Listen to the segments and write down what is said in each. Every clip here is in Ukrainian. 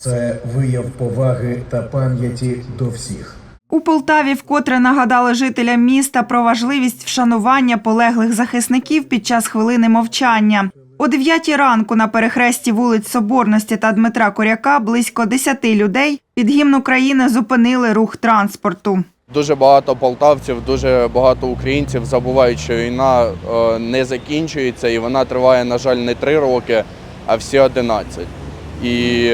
Це вияв поваги та пам'яті до всіх. У Полтаві вкотре нагадали жителям міста про важливість вшанування полеглих захисників під час хвилини мовчання. О 9 ранку на перехресті вулиць Соборності та Дмитра Коряка близько 10 людей під гімн України зупинили рух транспорту. Дуже багато полтавців, дуже багато українців забувають, що війна е, не закінчується і вона триває, на жаль, не три роки, а всі 11. І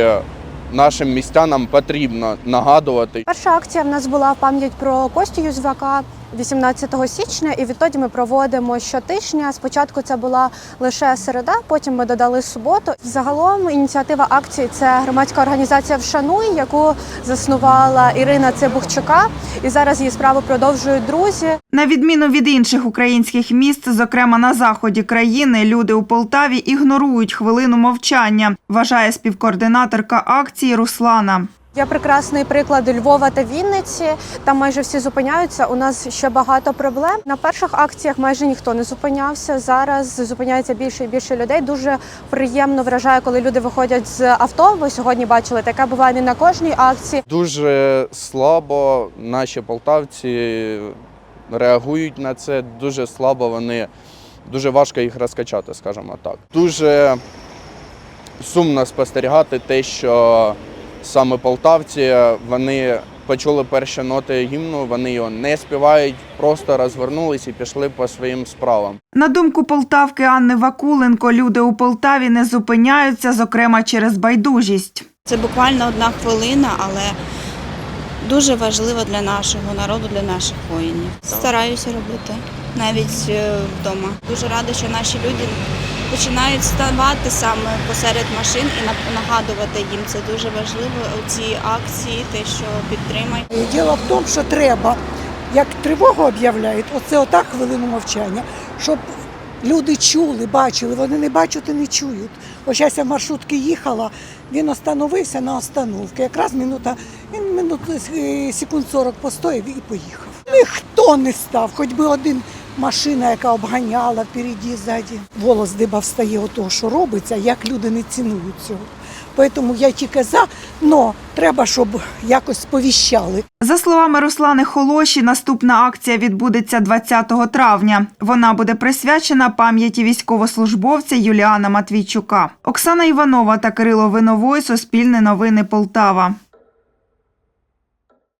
нашим містянам потрібно нагадувати, Перша акція в нас була пам'ять про Костю Юзвака 18 січня, і відтоді ми проводимо щотижня. Спочатку це була лише середа, потім ми додали суботу. Загалом ініціатива акції це громадська організація Вшануй, яку заснувала Ірина Цибухчука, і зараз її справу продовжують друзі. На відміну від інших українських міст, зокрема на заході країни, люди у Полтаві ігнорують хвилину мовчання, вважає співкоординаторка акції Руслана. Є прекрасний приклад Львова та Вінниці. Там майже всі зупиняються. У нас ще багато проблем. На перших акціях майже ніхто не зупинявся. Зараз зупиняється більше і більше людей. Дуже приємно вражає, коли люди виходять з авто. Ви сьогодні бачили, таке буває не на кожній акції. дуже слабо наші полтавці реагують на це, дуже слабо вони, дуже важко їх розкачати, скажімо так. Дуже сумно спостерігати те, що саме полтавці вони почули перші ноти гімну, вони його не співають, просто розвернулись і пішли по своїм справам. На думку полтавки Анни Вакуленко, люди у Полтаві не зупиняються, зокрема через байдужість. Це буквально одна хвилина, але дуже важливо для нашого народу, для наших воїнів. Стараюся робити навіть е, вдома. Дуже рада, що наші люди починають ставати саме посеред машин і нагадувати їм. Це дуже важливо. Ці акції, те, що підтримай. Діло в тому, що треба, як тривогу об'являють, оце отак хвилину мовчання, щоб люди чули, бачили, вони не бачать і не чують. Ось я в маршрутки їхала, він остановився на остановці. Якраз минута, він минут е, секунд 40 постояв і поїхав. Ніхто не став, хоч би один машина, яка обганяла впереді, ззаді. Волос диба встає от того, що робиться, як люди не цінують цього. Тому я тільки за, але треба, щоб якось сповіщали. За словами Руслани Холоші, наступна акція відбудеться 20 травня. Вона буде присвячена пам'яті військовослужбовця Юліана Матвійчука. Оксана Іванова та Кирило Виновой. Суспільне новини Полтава.